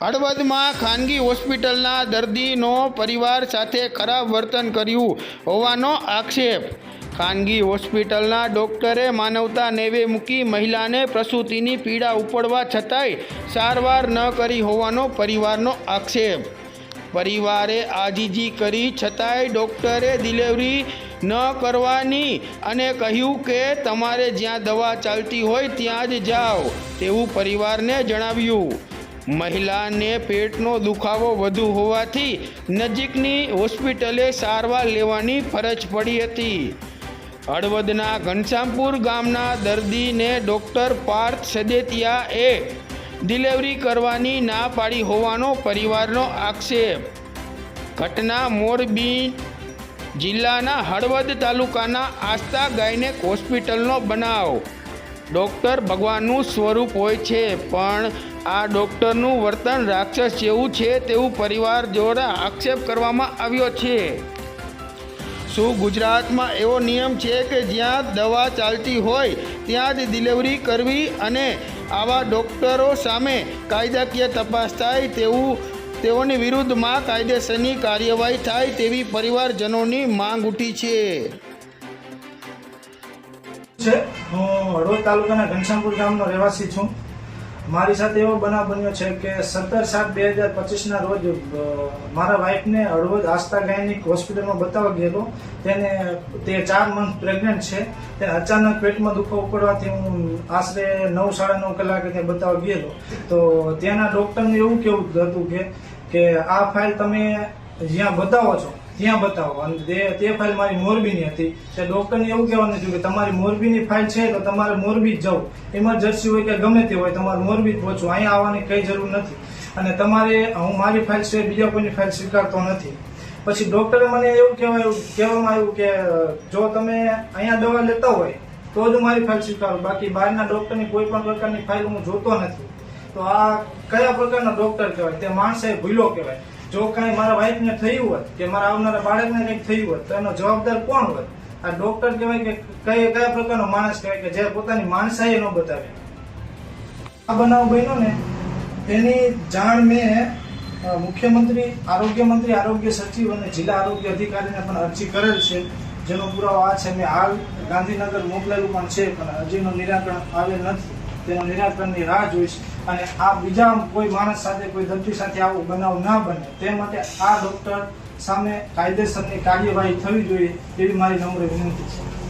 હળવદમાં ખાનગી હોસ્પિટલના દર્દીનો પરિવાર સાથે ખરાબ વર્તન કર્યું હોવાનો આક્ષેપ. ખાનગી હોસ્પિટલના ડોક્ટરે માનવતા નેવે મૂકી મહિલાને પ્રસૂતિની પીડા ઉપડવા છતાંય સારવાર ન કરી હોવાનો પરિવારનો આક્ષેપ. પરિવારે આજીજી કરી છતાંય ડૉક્ટરે ડિલિવરી ન કરવાની અને કહ્યું કે તમારે જ્યાં દવા ચાલતી હોય ત્યાં જ જાઓ, તેવું પરિવારને જણાવ્યું. મહિલાને પેટનો દુખાવો વધુ હોવાથી નજીકની હોસ્પિટલે સારવાર લેવાની ફરજ પડી હતી. હળવદના ઘનશ્યામપુર ગામના દર્દીને ડૉક્ટર પાર્થ સદેતિયાએ ડિલિવરી કરવાની ના પાડી હોવાનો પરિવારનો આક્ષેપ. ઘટના મોરબી જિલ્લાના હળવદ તાલુકાના આસ્થા ગાયનેક હોસ્પિટલનો બનાવ. ડૉક્ટર ભગવાનનું સ્વરૂપ હોય છે, પણ આ ડૉક્ટરનું વર્તન રાક્ષસ જેવું છે તેવું પરિવાર દ્વારા આક્ષેપ કરવામાં આવ્યો છે. શું ગુજરાતમાં એવો નિયમ છે કે જ્યાં દવા ચાલતી હોય, ત્યાં જ ડિલિવરી કરવી અને આવા ડૉક્ટરો સામે કાયદાકીય તપાસ થાય તેવું, તેઓની વિરુદ્ધમાં કાયદેસરની કાર્યવાહી થાય તેવી પરિવારજનોની માંગ ઉઠી છે. હું હળવદ તાલુકાના ઘનશ્યામપુર ગામનો રહેવાસી છું. મારી સાથે એવો બનાવ બન્યો છે કે સત્તર સાત બે હજાર પચીસના રોજ મારા વાઈફને હળવદ આસ્થા ગાયનિક હોસ્પિટલમાં બતાવવા ગયેલો. તેને તે ચાર મંથ પ્રેગ્નન્ટ છે. તે અચાનક પેટમાં દુખાવો પડવાથી હું આશરે નવ, સાડા નવ કલાકે ત્યાં બતાવવા ગયેલો. તો ત્યાંના ડૉક્ટરને એવું કેવું હતું કે કે આ ફાઇલ તમે જ્યાં બતાવો છો ત્યાં બતાવો. અને તે ફાઇલ મારી મોરબીની હતી. તે ડૉક્ટરને એવું કહેવાનું હતું કે તમારી મોરબીની ફાઇલ છે તો તમારે મોરબી જ જવું ઇમરજન્સી હોય કે ગમે તે હોય, તમારે મોરબી જ પહોંચવું અહીંયા આવવાની કંઈ જરૂર નથી. અને તમારે હું મારી ફાઇલ છે, બીજા કોઈની ફાઇલ સ્વીકારતો નથી. પછી ડૉક્ટરે મને એવું કહેવાય કહેવામાં આવ્યું કે, જો તમે અહીંયા દવા લેતા હોય, તો જ મારી ફાઇલ સ્વીકારું. બાકી બહારના ડૉક્ટરની કોઈ પણ પ્રકારની ફાઇલ હું જોતો નથી. તો આ કયા પ્રકારનો ડૉક્ટર કહેવાય? તે માણસે ભૂલો કહેવાય. જો કાંઈ મારા વાઈફને થયું હોત કે મારા આવનારા બાળકને કંઈક થયું હોત, તો એનો જવાબદાર કોણ હોત? આ ડૉક્ટર કહેવાય કે કઈ કયા પ્રકારનો માણસ કહેવાય કે જે પોતાની માણસાઈ ન બતાવે. આ બનાવ બન્યો ને એની જાણ મેં મુખ્યમંત્રી, આરોગ્ય મંત્રી, આરોગ્ય સચિવ અને જિલ્લા આરોગ્ય અધિકારીને પણ અરજી કરેલ છે. જેનો પુરાવો આ છે, મેં હાલ ગાંધીનગર મોકલેલું પણ છે, પણ અરજીનું નિરાકરણ આવેલ નથી. તેનો નિરાકરણની રાહ જોઈશ અને આ બીજા કોઈ માણસ સાથે, કોઈ દર્દી સાથે આવો બનાવ ના બને. તે માટે આ ડોક્ટર સામે કાયદેસરની કાર્યવાહી થવી જોઈએ એવી મારી નમ્ર વિનંતી છે.